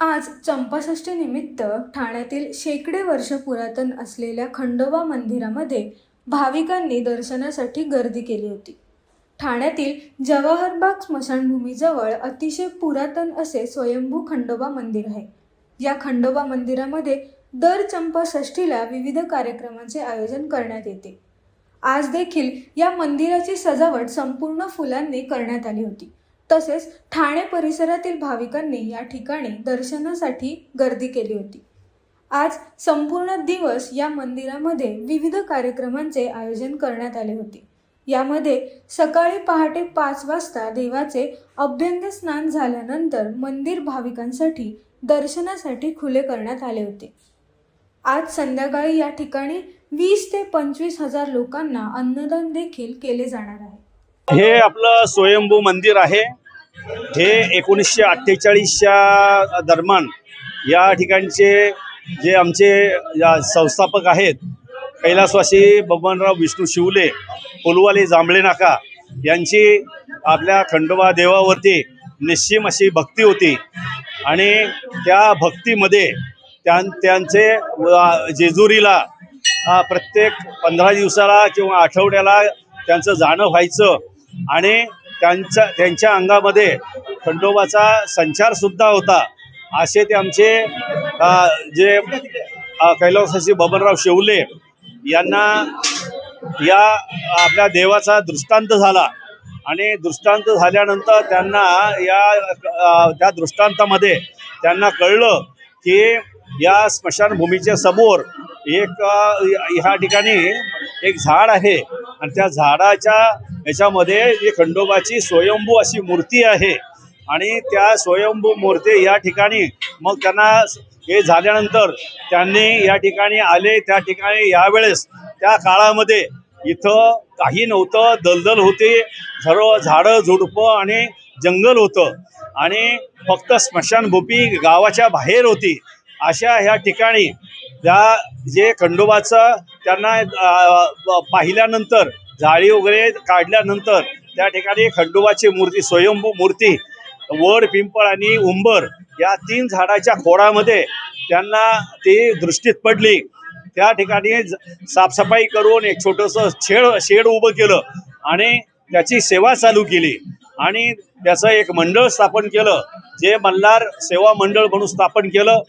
आज चंपाषष्ठीनिमित्त ठाण्यातील शेकडे वर्ष पुरातन असलेल्या खंडोबा मंदिरामध्ये भाविकांनी दर्शनासाठी गर्दी केली होती. ठाण्यातील जवाहरबाग स्मशानभूमीजवळ अतिशय पुरातन असे स्वयंभू खंडोबा मंदिर आहे. या खंडोबा मंदिरामध्ये दर चंपाषष्ठीला विविध कार्यक्रमांचे आयोजन करण्यात येते. आज देखील या मंदिराची सजावट संपूर्ण फुलांनी करण्यात आली होती. तसेच ठाणे परिसरातील भाविकांनी या ठिकाणी दर्शनासाठी गर्दी केली होती. आज संपूर्ण दिवस या मंदिरामध्ये विविध कार्यक्रमांचे आयोजन करण्यात आले होते. यामध्ये सकाळी पहाटे पाच वाजता देवाचे अभ्यंग स्नान झाल्यानंतर मंदिर भाविकांसाठी दर्शनासाठी खुले करण्यात आले होते. आज संध्याकाळी या ठिकाणी वीस ते पंचवीस हजार लोकांना अन्नदान देखील केले जाणार आहे. हे आपलं स्वयंभू मंदिर आहे. हे एकोणीसशे अठ्ठेचाळीसच्या दरम्यान या ठिकाणचे जे आमचे या संस्थापक आहेत कैलासवासी बबनराव विष्णू शिवले कोलवाले जांभळे नाका यांची आपल्या खंडोबा देवावरती निश्चिम अशी भक्ती होती. आणि त्या भक्तीमध्ये त्यां त्यांचे जेजुरीला प्रत्येक पंधरा दिवसाला किंवा आठवड्याला त्यांचं जाणं व्हायचं. आणि त्यांच्या त्यांच्या अंगामध्ये खंडोबाचा संचारसुद्धा होता. असे ते आमचे जे कैलासाचे बबनराव शेवले यांना या आपल्या देवाचा दृष्टांत झाला. आणि दृष्टांत झाल्यानंतर त्यांना या त्या दृष्टांतामध्ये त्यांना कळलं की या स्मशानभूमीच्या समोर एक ह्या ठिकाणी एक झाड आहे. आणि त्या झाडाच्या याच्यामध्ये जी खंडोबाची स्वयंभू अशी मूर्ती आहे. आणि त्या स्वयंभू मूर्ती या ठिकाणी मग त्यांना हे झाल्यानंतर त्यांनी या ठिकाणी आले. त्या ठिकाणी यावेळेस त्या काळामध्ये इथं काही नव्हतं. दलदल होते. सर्व झाडं झुडपं आणि जंगल होतं. आणि फक्त स्मशानभूमी गावाच्या बाहेर होती. अशा ह्या ठिकाणी त्या जे खंडोबाचं त्यांना पाहिल्यानंतर जाळी वगैरे काढल्यानंतर त्या ठिकाणी खंडोबाची मूर्ती स्वयंभू मूर्ती वड पिंपळ आणि उंबर या तीन झाडाच्या खोडामध्ये त्यांना ती दृष्टीत पडली. त्या ठिकाणी साफसफाई करून एक छोटंसं शेड शेड उभं केलं आणि त्याची सेवा चालू केली आणि त्याचं एक मंडळ स्थापन केलं. जे मल्हार सेवा मंडळ म्हणून स्थापन केलं.